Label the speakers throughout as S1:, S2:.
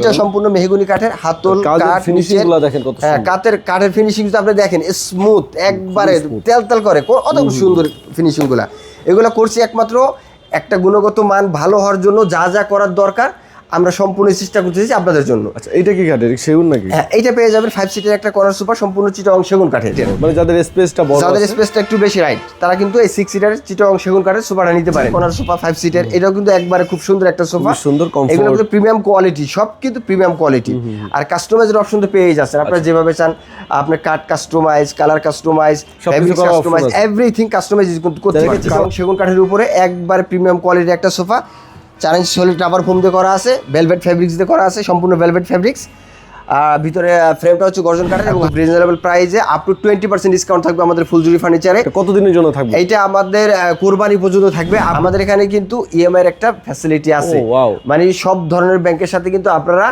S1: এটা সম্পূর্ণ মেহগুনি কাঠের হাতল কাঠ নিচের-
S2: দেখেন কত
S1: হ্যাঁ কাঠের কাঠের ফিনিশিং যদি আপনি দেখেন স্মুথ একবারে তেল তেল করে কত সুন্দর ফিনিশিংগুলা। এগুলো করছি একমাত্র একটা গুণগত মান ভালো হওয়ার জন্য যা যা করার দরকার। আমরা সম্পূর্ণ চেষ্টা করতেছি আপনাদের জন্য।
S2: আচ্ছা এইটা কি কাঠের? সেগুন নাকি?
S1: হ্যাঁ এইটা পেয়ে যাবেন ফাইভ সিটের একটা কর্নার সুপার সম্পূর্ণ চিটং সেগুন কাঠের।
S2: মানে যাদের স্পেসটা বড়
S1: যাদের স্পেসটা একটু বেশি রাইট তারা কিন্তু এই সিক্স সিটার চিটং সেগুন কাঠের সোফাটা নিতে পারে কর্নার সোফা ফাইভ সিটের এটাও কিন্তু একবারে খুব সুন্দর একটা সোফা
S2: সুন্দর।
S1: এগুলো কিন্তু প্রিমিয়াম কোয়ালিটি সব কিন্তু প্রিমিয়াম কোয়ালিটি আর কাস্টমাইজের অপশন তো পেয়েই যাচ্ছেন।
S2: আচ্ছা।
S1: আপনারা যেভাবে চান আপনার কাঠ customise colour customise customise. Everything customise করতে চিটং সেগুন কাঠের উপরে একবার প্রিমিয়াম কোয়ালিটির একটা সোফা চার ইঞ্চি সলিড রাবার ফোম দিয়ে করা আছে ভেলভেট ফেব্রিক্স দিয়ে করা আছে সম্পূর্ণ ভেলভেট ফেব্রিক্স আর ভিতরে ফ্রেমটা হচ্ছে গর্জন কাঠের এবং রিজনেবল প্রাইসে up to twenty percent discount থাকবে আমাদের ফুলজুরি ফার্নিচারে
S2: কতদিনের জন্য থাকবে?
S1: এইটা আমাদের কোরবানি পর্যন্ত থাকবে। আমাদের এখানে কিন্তু ইএমআই এর একটা ফ্যাসিলিটি আছে। মানে সব ধরনের ব্যাংকের সাথে কিন্তু আপনারা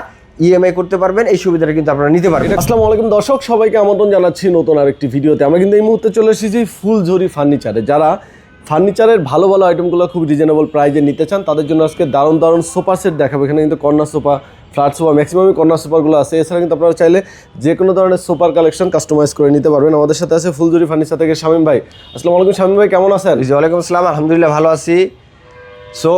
S1: ইএমআই করতে পারবেন এই সুবিধাটা কিন্তু আপনারা নিতে পারবেন।
S2: আসসালামু আলাইকুম দর্শক সবাইকে আমন্ত্রণ জানাচ্ছি নতুন আরেকটি ভিডিওতে। আমরা কিন্তু এই মুহূর্তে চলে এসেছি ফুলঝুরি ফার্নিচারে যারা ফার্নিচারের ভালো ভালো আইটেমগুলো খুব রিজনেবল প্রাইজে নিতে চান, তাদের জন্য আজকে দারুণ দারুণ সোফা সেট দেখাবো। এখানে কিন্তু কর্নার সোফা ফ্ল্যাট সোফা ম্যাক্সিমামই কর্নার সোফাগুলো আছে। এছাড়া কিন্তু আপনারা চাইলে যে কোনো ধরনের সোফার কালেকশন কাস্টমাইজ করে নিতে পারবেন। আমাদের সাথে আছে ফুলজুরি ফার্নিচার থেকে শামীম ভাই। আসসালামু আলাইকুম শামীম ভাই, কেমন আছেন?
S1: ওয়ালাইকুম আসসালাম, আলহামদুলিল্লাহ ভালো আছি। সো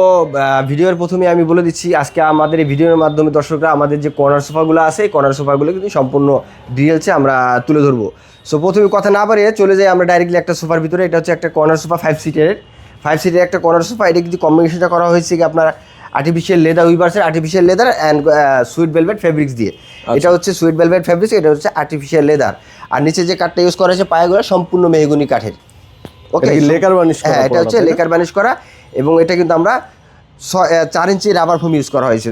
S1: ভিডিওর প্রথমে আমি বলে দিচ্ছি আজকে আমাদের এই ভিডিওর মাধ্যমে দর্শকরা আমাদের যে কর্নার সোফাগুলো আছে এই কর্নার সোফাগুলো কিন্তু সম্পূর্ণ ডিটেলসে আমরা তুলে ধরবো। সো প্রথমে কথা না বাড়িয়ে চলে যাই আমরা ডাইরেক্টলি একটা সোফার ভিতরে। এটা হচ্ছে একটা কর্নার সোফা ফাইভ সিটের ফাইভ সিটের একটা কর্নার সোফা এটা কিন্তু কম্বিনেশনটা করা হয়েছে কি আপনার artificial leather উইভার্সের artificial leather and sweet velvet fabrics দিয়ে। এটা হচ্ছে সুইট ভেলভেট ফেব্রিক্স এটা হচ্ছে আর্টিফিশিয়াল লেদার আর নিচে যে কাঠটা ইউজ করা হয়েছে পায়েগুলো সম্পূর্ণ মেহগুনি কাঠের। ওকে
S2: লেকার করা
S1: হ্যাঁ এটা হচ্ছে লেকার বানিশ করা। এবং এটা কিন্তু আমরা চার ইঞ্চি রাবার ফোম ইউজ করা হয়েছে।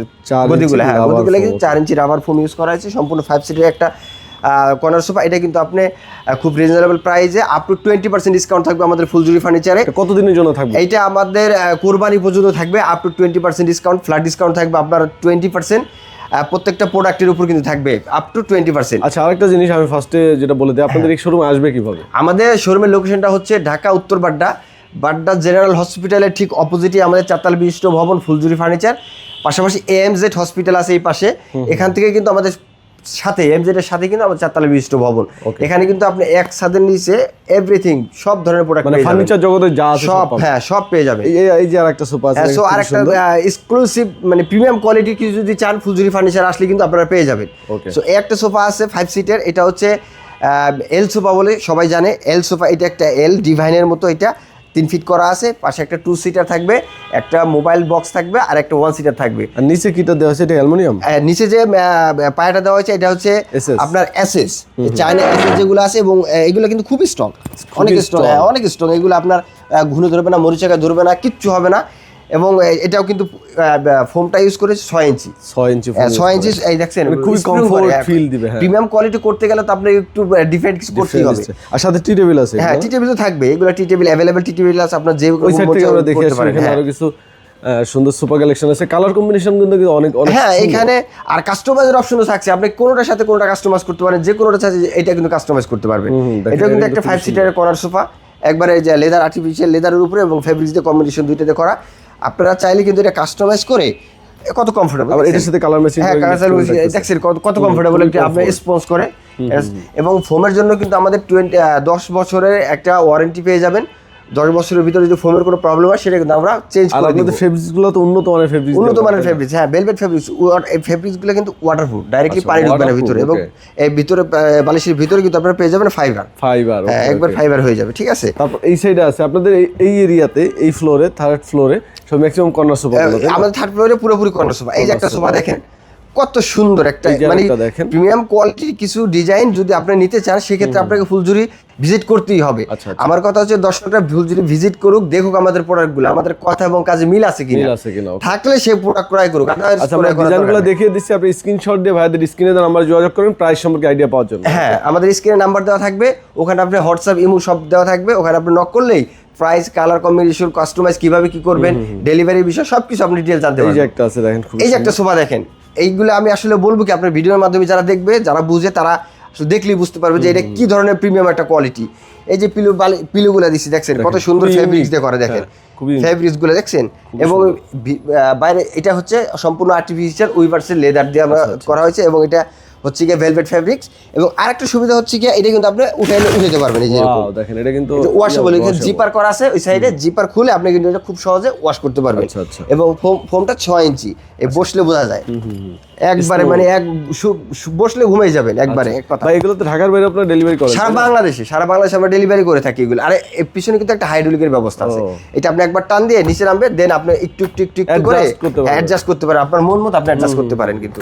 S1: গদিগুলো হ্যাঁ গদিগুলো কিন্তু চার ইঞ্চি রাবার ফোম ইউজ করা হয়েছে। সম্পূর্ণ ফাইভ সিটের একটা কর্নার সোফা এটা কিন্তু আপনি খুব রিজনেবল প্রাইসে up to twenty percent discount থাকবে আমাদের ফুলজুরি ফার্নিচারে
S2: কতদিনের জন্য থাকবে?
S1: এইটা আমাদের কোরবানি পর্যন্ত থাকবে up to twenty percent discount flat discount থাকবে আপনার টোয়েন্টি পার্সেন্ট প্রত্যেকটা প্রোডাক্টের উপর কিন্তু থাকবে আপ টু টোয়েন্টি পার্সেন্ট
S2: আচ্ছা আরেকটা জিনিস আমি ফার্স্টে যেটা বলে দিই আপনাদের এই শোরুমে আসবে কীভাবে?
S1: আমাদের শোরুমের লোকেশনটা হচ্ছে ঢাকা উত্তর বাড্ডা জেনারেল হসপিটালের ঠিক অপোজিটে আমাদের চারতাল বিশিষ্ট ভবন ফুলজুরি ফার্নিচার। পাশাপাশি এএমজেড হসপিটাল আছে এই পাশে। এখান থেকে কিন্তু আমাদের সাথে এমজেড এর সাথে কিন্তু আমাদের চারতলা বিশিষ্ট ভবন। এখানে কিন্তু আপনি এক ছাদের নিচে এভরিথিং সব ধরনের প্রোডাক্ট
S2: মানে ফার্নিচার জগতে যা আছে
S1: সব হ্যাঁ সব পেয়ে যাবে
S2: এই যে আরেকটা সোফা আছে
S1: সো
S2: খুবই
S1: আর একটা
S2: সুন্দর।
S1: এক্সক্লুসিভ মানে প্রিমিয়াম কোয়ালিটি কিছু যদি চান ফুলজুরি ফার্নিচার আসলে কিন্তু আপনারা পেয়ে যাবেন। সো একটা সোফা আছে ফাইভ সিটের এটা হচ্ছে এল সোফা বলে সবাই জানে। এল সোফা এটা একটা এল ডিভাইনের মতো এটা। তিন ফিট করা আছে পাশে একটা টু সিটার থাকবে একটা মোবাইল বক্স থাকবে আর একটা ওয়ান সিটার থাকবে।
S2: আর নিচে কিটা দেওয়া হয়েছে? এটা অ্যালুমিনিয়াম?
S1: নিচে যে পায়াটা দেওয়া হয়েছে এটা হচ্ছে আপনার এসএস চায়না এসএস যেগুলো আছে এবং এগুলো কিন্তু খুবই স্ট্রং অনেক স্ট্রং
S2: strong।
S1: অনেক স্ট্রং এগুলো আপনার ঘুরে ঘুনে ধরবে না মরিচাকা ধরবে না কিচ্ছু হবে না। এবং এটাও কিন্তু ফোমটা ইউজ করেছে ছয় ইঞ্চি।
S2: ছয় ইঞ্চি
S1: হ্যাঁ, ছয় ইঞ্চি এই দেখছেন
S2: মানে খুবই comfort feel দিবে, হ্যাঁ।
S1: প্রিমিয়াম কোয়ালিটি করতে গেলে তো আপনি একটু ডিফারেন্ট কিছু করতেই হবে।
S2: আর সাথে টি টেবিল আছে
S1: হ্যাঁ টি টেবিল তো থাকবে এগুলো T table available T table আছে আপনার যে
S2: ওই সাইড থেকে আমরা দেখে আসি এখানে
S1: হ্যাঁ।
S2: আরও কিছু সুন্দর সুপার কালেকশন আছে। কালার কম্বিনেশন কিন্তু অনেক অনেক
S1: হ্যাঁ এখানে আর কাস্টমাইজের অপশনও থাকছে। আপনি কোনোটার সাথে কোনোটা কাস্টমাইজ করতে পারেন যে কোনোটা এটা কিন্তু কাস্টমাইজ করতে পারবেন এটা কিন্তু একটা ফাইভ সিটারের কর্নার সোফা। একবারে যে লেদার আর্টিফিশিয়াল লেদারের উপরে এবং ফেব্রিক্স দিয়ে কম্বিনেশন দুইটাতে করা আপনারা চাইলে কিন্তু এটা কাস্টমাইজ করে কত কমফোর্টেবল
S2: আবার এটার সাথে কালার ম্যাচিং
S1: হ্যাঁ কালার দেখছেন কত কত কমফোর্টেবল একটা আপনি স্পঞ্জ করে এবং ফোমের জন্য কিন্তু আমাদের টোয়েন্টি দশ বছরের একটা ওয়ারেন্টি পেয়ে যাবেন। দশ বছরের ভিতরে যদি ফোমের কোনো প্রবলেম হয় সেটা কিন্তু আমরা চেঞ্জ করে দিব।
S2: আপনাদের ফেব্রিক্সগুলো তো উন্নত মানের ফেব্রিক্স
S1: উন্নত মানের ফেব্রিক্স হ্যাঁ ভেলভেট ফেব্রিক্স এই ফেব্রিক্সগুলো কিন্তু ওয়াটারপ্রুফ ডাইরেক্টলি পানি ঢুকবে না ভিতরে এবং এই ভিতরে বালিশের ভিতরে কিন্তু আপনারা পেয়ে যাবেন ফাইবার
S2: ফাইবার
S1: হ্যাঁ একবার ফাইবার হয়ে যাবে ঠিক আছে?
S2: তারপর এই সাইডে আছে আপনাদের এই- এই এরিয়াতে এই ফ্লোরে থার্ড ফ্লোরে সব ম্যাক্সিমাম কর্নার সোফা
S1: আমাদের থার্ড ফ্লোরে পুরোপুরি কর্নার সোফা এই যে একটা সোফা দেখেন কত সুন্দর একটা মানে প্রিমিয়াম কোয়ালিটির কিছু ডিজাইন যদি আপনি নিতে চান সেক্ষেত্রে আপনাকে ফুলজুরি ভিজিট করতেই হবে।
S2: আচ্ছা, আচ্ছা।
S1: আমার কথা হচ্ছে দর্শকরা ফুলজুরি ভিজিট করুক দেখুক আমাদের প্রোডাক্টগুলো আমাদের কথা এবং কাজে মিল আছে কিনা. থাকলে সে প্রোডাক্ট ক্রয় করুক otherwise
S2: আচ্ছা ডিজাইনগুলো দেখিয়ে দিচ্ছি আপনি স্ক্রিনশট দিয়ে ভাইদের স্ক্রিনে দেন আমরা যোগাযোগ করবেন প্রাইস সম্পর্কে আইডিয়া পাওয়ার জন্য।
S1: হ্যাঁ আমাদের স্ক্রিনে নাম্বার দেওয়া থাকবে ওখানে আপনি হোয়াটসঅ্যাপ ইমো সব দেওয়া থাকবে ওখানে আপনি নক করলেই প্রাইস কালার কম্বিনেশন কাস্টমাইজ কীভাবে কি করবেন ডেলিভারি বিষয় সবকিছু আপনি ডিটেল জানতে পারবেন
S2: এই যে একটা আছে দেখেন
S1: এই যে একটা সোফা দেখেন। এইগুলো আমি আসলে বলব কি আপনার ভিডিওর মাধ্যমে যারা দেখবে যারা বুঝে তারা দেখলেই বুঝতে পারবে যে এটা কি ধরনের প্রিমিয়াম একটা কোয়ালিটি এই যে পিলো পিলোগুলো দিচ্ছি দেখছেন কত সুন্দর ফেব্রিক্স দিয়ে করে দেখেন। ফেব্রিক্সগুলো গুলো দেখছেন? এবং বাইরে এটা হচ্ছে সম্পূর্ণ আর্টিফিশিয়াল উইভার্সের লেদার দিয়ে আমরা
S2: আচ্ছা,
S1: করা হয়েছে এবং এটা হচ্ছে গিয়ে ভেলভেট ফেব্রিক্স এবং আরেকটা সুবিধা হচ্ছে গিয়ে এটা কিন্তু আপনি উঠে উঠাতে পারবেন এই যে
S2: দেখেন এটা কিন্তু
S1: ওয়াশেবল এখানে। জিপার করা আছে ওই সাইডে জিপার খুলে আপনি কিন্তু এটা খুব সহজে ওয়াশ করতে পারবেন।
S2: আচ্ছা, আচ্ছা।
S1: এবং ফোম- ফোমটা ছয় ইঞ্চি এই বসলে বোঝা যায়। একবারে মানে এক বসলে ঘুমিয়ে যাবেন একবারে এক কথা
S2: ভাই এগুলো তো ঢাকার বাইরে আপনারা ডেলিভারি করেন
S1: সারা বাংলাদেশে সারা বাংলাদেশে আমরা ডেলিভারি করে থাকি এগুলো। আরে এর পিছনে কিন্তু একটা হাইড্রোলিকের ব্যবস্থা আছে। এটা আপনি একবার টান দিয়ে নিচে নামবে দেন আপনি একটু একটু একটু করে। অ্যাডজাস্ট করতে পারেন। আপনার মন মতো আপনি অ্যাডজাস্ট করতে পারেন কিন্তু।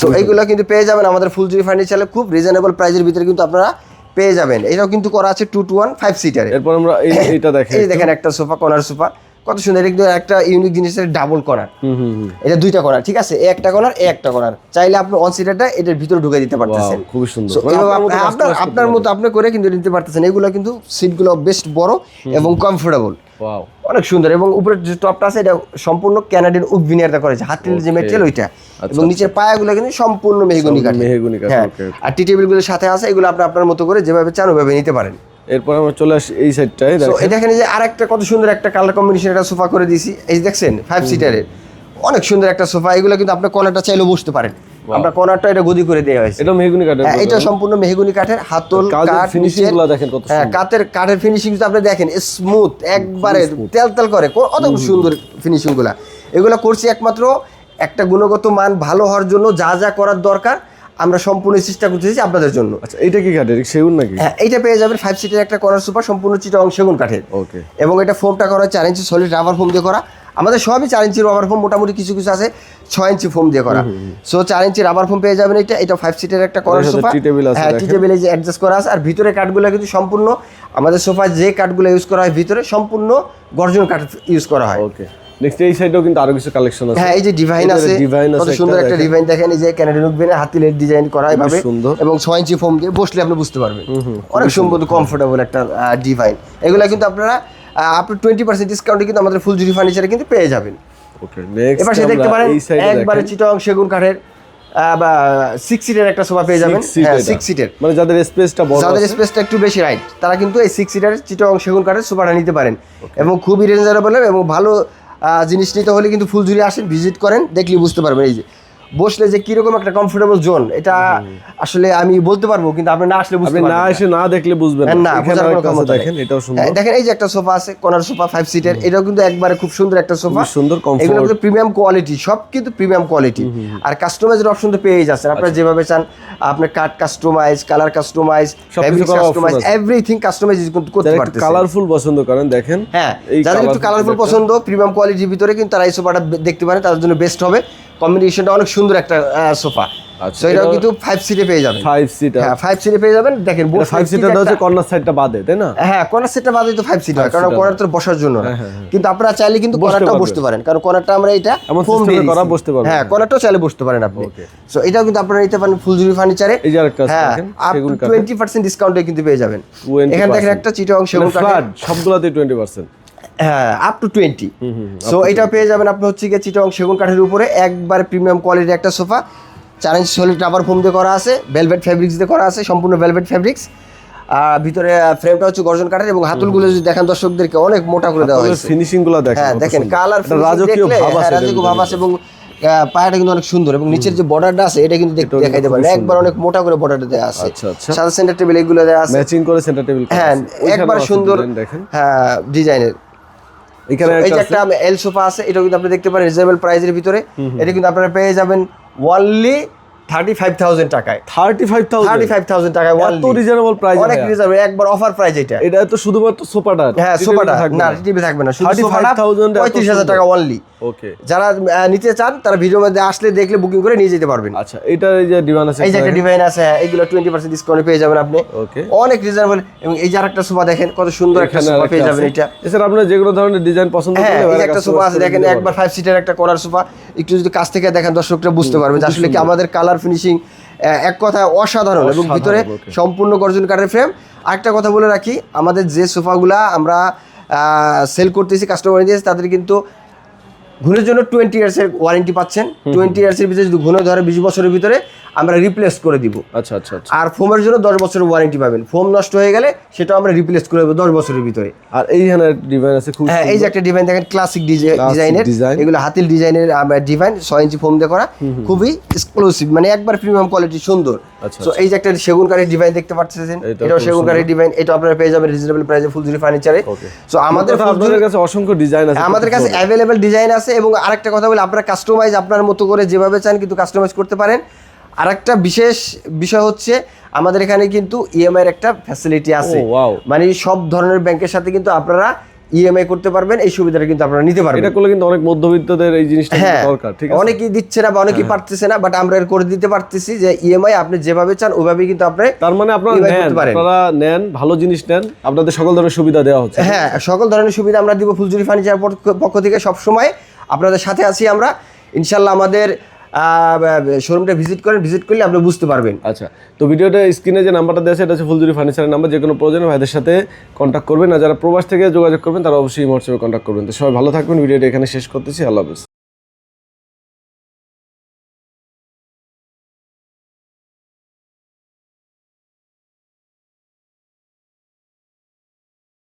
S1: সো এইগুলো কিন্তু পেয়ে যাবেন আমাদের ফুলজুরি ফার্নিচারে খুব রিজনেবল প্রাইজের ভিতরে কিন্তু আপনারা পেয়ে যাবেন। এটাও কিন্তু করা আছে টু টু ওয়ান ফাইভ সিটারে
S2: এরপর আমরা এই এইটা দেখেন
S1: এই দেখেন একটা। Sofa corner sofa. কত সুন্দর এটা কিন্তু একটা ইউনিক জিনিসের ডাবল কর্নার
S2: হুম
S1: এটা দুইটা কর্নার ঠিক আছে? একটা কর্নার এ একটা কর্নার চাইলে আপনি অন সিটারটা এটার ভিতরে ঢুকে দিতে পারতেছেন।
S2: খুবই সুন্দর। মানে আপনার মতো
S1: আপনার আপনি করে কিন্তু নিতে পারতেছেন। এগুলো কিন্তু সিটগুলো বেশ বড় এবং কমফোর্টেবল অনেক সুন্দর এবং উপরের যে টপটা আছে এটা সম্পূর্ণ ক্যানাডিয়ান উক ভিনিয়ার করা হয়েছে। হাতের যে. মেটেরিয়াল ওইটা।
S2: আচ্ছা,
S1: এবং নিচের পায়াগুলো কিন্তু সম্পূর্ণ মেহগুনি কাঠ
S2: মেহগনি কাঠ.
S1: আর টি টেবিলগুলোর সাথে আছে এগুলো আপনি আপনার মতো করে যেভাবে চান ওইভাবে নিতে পারেন।
S2: এরপর আমরা চলে আসি এই সাইডটায় দেখেন।
S1: যে আরেকটা কত সুন্দর একটা কালার কম্বিনেশন একটা সোফা করে দিয়েছি এই যে দেখছেন ফাইভ সিটারের অনেক সুন্দর একটা সোফা এগুলো কিন্তু আপনার কর্নারটা চাইলেও বসতে পারেন। আমরা কর্নারটা এটা গদি করে দেওয়া হয়েছে।
S2: এটা মেহগনি কাঠের
S1: হ্যাঁ, এটা সম্পূর্ণ মেহগুনি কাঠের। হাতল কাঠ নিচের-
S2: গুলা দেখেন কত
S1: হ্যাঁ। কাঠের কাঠের ফিনিশিং আপনি দেখেন স্মুথ একবারে তেল তেল করে। কো- অত সুন্দর ফিনিশিংগুলা। এগুলো করছি একমাত্র একটা গুণগত মান ভালো হওয়ার জন্য যা যা করার দরকার। আমরা সম্পূর্ণ চেষ্টা করতেছি আপনাদের জন্য।
S2: আচ্ছা এটা কি কাঠের? সেগুন নাকি?
S1: হ্যাঁ এইটা পেয়ে যাবেন ফাইভ সিটের একটা কর্নার সুপার সম্পূর্ণ চিটাং সেগুন কাঠের।
S2: ওকে।
S1: এবং এটা ফোমটা করা চার ইঞ্চি সলিড রাবার ফোম দিয়ে করা। আমাদের সবই চার ইঞ্চি রাবার ফোম মোটামুটি কিছু কিছু আছে ছয় ইঞ্চি ফোম দিয়ে করা। সো চার ইঞ্চি রাবার ফোম পেয়ে যাবেন এটা এটা ফাইভ সিটের একটা কর্নার
S2: সাথে
S1: সোফা হ্যাঁ টি। টেবিলে যে অ্যাডজাস্ট করা আছে আর ভিতরে কাঠগুলো কিন্তু সম্পূর্ণ আমাদের সোফায় যে কাঠগুলো ইউজ করা হয় ভিতরে সম্পূর্ণ গর্জন কাঠ ইউজ করা হয়।
S2: ওকে। নেক্সট এই সাইডেও কিন্তু আরও কিছু কালেকশন আছে।
S1: হ্যাঁ এই যে ডিভাইন আছে
S2: ডিভাইন আছে
S1: সুন্দর একটা ডিভাইন দেখেন। এই যে ক্যানাডিয়ান উকবেনে হাতিলের ডিজাইন করা এভাবে
S2: সুন্দর।
S1: এবং ছয় ইঞ্চি ফোম দিয়ে বসলে আপনি বুঝতে পারবেন। অনেক সুন্দর কমফোর্টেবল একটা ডিভাইন এগুলো কিন্তু আপনারা আপনি টোয়েন্টি পার্সেন্ট ডিসকাউন্টে কিন্তু আমাদের ফুল জুরি ফার্নিচারে কিন্তু পেয়ে যাবেন।
S2: ওকে নেক্সট
S1: এবার দেখতে পারেন
S2: এই সাইডে
S1: একবারে চিটং সেগুন কাঠের বা সিক্স সিটের একটা সোফা পেয়ে যাবেন। হ্যাঁ সিক্স সিটের
S2: মানে যাদের স্পেসটা বড়
S1: যাদের স্পেসটা একটু বেশি রাইট তারা কিন্তু এই সিক্স সিটার চিটং সেগুন কাঠের সোফাটা নিতে পারেন। এবং খুবই রিজনেবল এবং ভালো জিনিস নিতে হলে কিন্তু ফুলঝুরি আসেন ভিজিট করেন দেখলে বুঝতে পারবেন এই যে। বসলে যে কীরকম একটা কমফোর্টেবল জোন এটা আসলে আমি বলতে পারব কিন্তু আপনি না আসলে বুঝতে
S2: না এসে না দেখলে বুঝবেন
S1: হ্যাঁ,
S2: না
S1: ক্ষমতা
S2: দেখেন এটাও সুন্দর।
S1: হ্যাঁ, দেখেন এই যে একটা সোফা আছে কর্নার সোফা ফাইভ সিটের এটাও কিন্তু একবারে খুব সুন্দর একটা সোফা।
S2: সুন্দর, comfort।
S1: এগুলো কিন্তু প্রিমিয়াম কোয়ালিটি সব কিন্তু প্রিমিয়াম কোয়ালিটি আর কাস্টমাইজের অপশন তো পেয়ে যাচ্ছেন।
S2: আচ্ছা।
S1: আপনারা যেভাবে চান আপনার cut customise colour customise customise everything customise করতে
S2: যারা একটু
S1: পারতেছেন।
S2: কালারফুল পছন্দ করেন দেখেন
S1: হ্যাঁ যাদের একটু কালারফুল পছন্দ প্রিমিয়াম কোয়ালিটির ভিতরে কিন্তু তারা এই সোফাটা দেখতে পারেন তাদের জন্য বেস্ট হবে। কম্বিনেশনটা অনেক সুন্দর একটা সোফা
S2: আচ্ছা,
S1: এটাও কিন্তু ফাইভ সিটে পেয়ে যাবেন।
S2: ফাইভ
S1: হ্যাঁ ফাইভ সিটে পেয়ে যাবেন। দেখেন
S2: ফাইভ সিটার হচ্ছে কর্নার সাইডটা বাদে তাই না?
S1: হ্যাঁ কর্নার বাদে তো ফাইভ সিট হয় কারণ
S2: seater
S1: কর্নার তো বসার জন্য না।
S2: হ্যাঁ,
S1: কিন্তু আপনারা চাইলে কিন্তু
S2: বসতে
S1: কর্নারটাও বসতে পারেন কারণ কর্নারটা আমরা এটা
S2: এমন
S1: foam দিয়ে
S2: করা বসতে পারবেন।
S1: হ্যাঁ কর্নারটাও চাইলে বসতে পারেন আপনি। সো এটাও কিন্তু আপনারা নিতে পারেন ফুলজুরি ফার্নিচারে
S2: এই যে আরেকটা
S1: হ্যাঁ। টোয়েন্টি পার্সেন্ট ডিসকাউন্টে কিন্তু পেয়ে যাবেন। এখানে দেখেন একটা চিটং সেগুন কাঠের
S2: ফ্ল্যাট সবগুলাতে টোয়েন্টি পার্সেন্ট
S1: হ্যাঁ আপ টু টোয়েন্টি সো এটা পেয়ে যাবেন আপনি হচ্ছে গিয়ে চিটং সেগুন কাঠের উপরে। একবার প্রিমিয়াম কোয়ালিটির একটা সোফা। চার ইঞ্চি সলিড রাবার ফোম দিয়ে করা আছে। ভেলভেট ফ্যাব্রিক্স দিয়ে করা আছে। সম্পূর্ণ ভেলভেট ফ্যাব্রিক্স আর ভিতরে ফ্রেমটা হচ্ছে গর্জন কাঠের এবং হাতলগুলো যদি দেখেন দর্শকদেরকে অনেক মোটা করে দেওয়া হয়েছে।
S2: ফিনিশিংগুলো দেখেন
S1: হ্যাঁ দেখেন কালার
S2: রাজকীয় ভাব আছে
S1: রাজকীয় ভাব আছে এবং পায়াটা কিন্তু অনেক সুন্দর এবং নিচের যে বর্ডারটা আছে এটা কিন্তু দেখতে দেখাইতে পারেন একবার অনেক মোটা করে বর্ডারটা দেওয়া আছে।
S2: আচ্ছা, আচ্ছা।
S1: সাদা সেন্টার টেবিল এগুলো দেওয়া আছে।
S2: ম্যাচিং করে সেন্টার টেবিল
S1: হ্যাঁ একবার সুন্দর
S2: দেখেন।
S1: হ্যাঁ ডিজাইনের
S2: এখানে
S1: এই যে
S2: একটা
S1: এল সোফা আছে এটা কিন্তু আপনি দেখতে পারেন রিজনেবল প্রাইসের ভিতরে। এটা কিন্তু আপনারা পেয়ে যাবেন ওয়ানলি থার্টি ফাইভ থাউজেন্ড টাকায়।
S2: Thirty five
S1: thirty
S2: thousand
S1: five thousand টাকায়
S2: এত। রিজনেবল প্রাইস
S1: অনেক রিজনেবল একবার অফার প্রাইস এটা।
S2: এটা তো শুধুমাত্র সোফাটা
S1: হ্যাঁ সোফাটা। না টিভি থাকবে না শুধু
S2: 35,000
S1: পঁয়ত্রিশ হাজার টাকা অনলি
S2: ওকে
S1: যারা নিতে চান তারা ভিডিওর মধ্যে আসলে দেখলে বুকিং করে নিয়ে যেতে পারবেন।
S2: আচ্ছা এটা এই যে ডিমান্ড আছে
S1: এই যে একটা ডিভাইন আছে হ্যাঁ, এইগুলো টোয়েন্টি পার্সেন্ট ডিসকাউন্টে পেয়ে যাবেন আপনি।
S2: ওকে
S1: অনেক রিজনেবল এবং এই যে আরেকটা সোফা দেখেন কত সুন্দর একটা সোফা পেয়ে যাবেন এটা।
S2: এছাড়া আপনার যে কোনো ধরনের ডিজাইন পছন্দ
S1: হ্যাঁ
S2: করলে
S1: এই একটা সোফা আছে দেখেন একবার ফাইভ সিটের একটা কর্নার সোফা একটু যদি কাছ থেকে দেখেন দর্শকরা বুঝতে পারবে যে আসলে কি আমাদের কালার ফিনিশিং এক কথায় অসাধারণ এবং ভিতরে সম্পূর্ণ গর্জন কাঠের ফ্রেম আরেকটা কথা বলে রাখি আমাদের যে সোফাগুলা আমরা সেল করতেছি কাস্টমার দিয়েছি তাদের কিন্তু ঘুণের জন্য টোয়েন্টি ইয়ার্সের ওয়ারেন্টি পাচ্ছেন। টোয়েন্টি ইয়ার্সের ভিতরে যদি ঘুণে ধরে বিশ বছরের ভিতরে আমরা রিপ্লেস করে দিব।
S2: আচ্ছা আচ্ছা আচ্ছা।
S1: আর ফোমের জন্য দশ বছরের ওয়ারেন্টি পাবেন। ফোম নষ্ট হয়ে গেলে সেটাও আমরা রিপ্লেস করে দেবো দশ বছরের ভিতরে।
S2: আর এইখানে ডিজাইন আছে খুব
S1: হ্যাঁ এই যে একটা ডিজাইন দেখেন ক্লাসিক ডিজাইনের। এগুলো হাতিল ডিজাইনের ডিজাইন ছয় ইঞ্চি ফোম দিয়ে করা। খুবই এক্সক্লুসিভ মানে একবার প্রিমিয়াম কোয়ালিটি সুন্দর।
S2: আচ্ছা,
S1: তো এই যে একটা সেগুন কাঠের ডিজাইন দেখতে পাচ্ছেন
S2: এটাও
S1: সেগুন কাঠের ডিজাইন এটা আপনারা পেয়ে যাবেন রিজনেবল প্রাইসে ফুলজুরি ফার্নিচারে. তো আমাদের
S2: আপনাদের কাছে অসংখ্য ডিজাইন আছে
S1: আমাদের কাছে অ্যাভেলেবেল ডিজাইন আছে এবং আরেকটা কথা বলি আপনারা কাস্টমাইজ আপনার মতো করে যেভাবে চান কিন্তু কাস্টমাইজ করতে পারেন। আরেকটা বিশেষ বিষয় হচ্ছে আমাদের এখানে কিন্তু ইএমআই এর একটা ফ্যাসিলিটি আছে। মানে সব ধরনের ব্যাংকের সাথে কিন্তু আপনারা ইএমআই করতে পারবেন এই সুবিধাটা কিন্তু আপনারা নিতে পারবেন।
S2: এটা করলে কিন্তু অনেক মধ্যবিত্তদের এই জিনিসটা
S1: হ্যাঁ
S2: দরকার ঠিক আছে? হ্যাঁ।
S1: অনেকেই দিচ্ছে না বা অনেকেই পারতেছে না বাট আমরা এর করে দিতে পারতেছি যে ইএমআই আপনি যেভাবে চান ওইভাবেই কিন্তু আপনি
S2: তার মানে আপনারা নেন আপনারা নেন ভালো জিনিস নেন আপনাদের সকল ধরনের সুবিধা দেওয়া হচ্ছে।
S1: হ্যাঁ সকল ধরনের সুবিধা আমরা দিব ফুলজুরি ফার্নিচার পক্ষ থেকে সব সময় আপনাদের সাথে আছি আমরা। ইনশাল্লাহ আমাদের শোরুমটা ভিজিট করেন ভিজিট করলে আপনি বুঝতে পারবেন।
S2: আচ্ছা তো ভিডিওটা স্ক্রিনে যে নাম্বারটা দেওয়া আছে, এটা হচ্ছে ফুলজুরি ফার্নিচারের নাম্বার যে কোনো প্রয়োজন ভাইদের সাথে কন্ট্যাক্ট করবেন। আর যারা প্রবাস থেকে যোগাযোগ করবেন, তারা অবশ্যই হোয়াটসঅ্যাপে কন্ট্যাক্ট করবেন। তো সবাই ভালো থাকবেন, ভিডিওটা এখানে শেষ করতেছি। আল্লাহ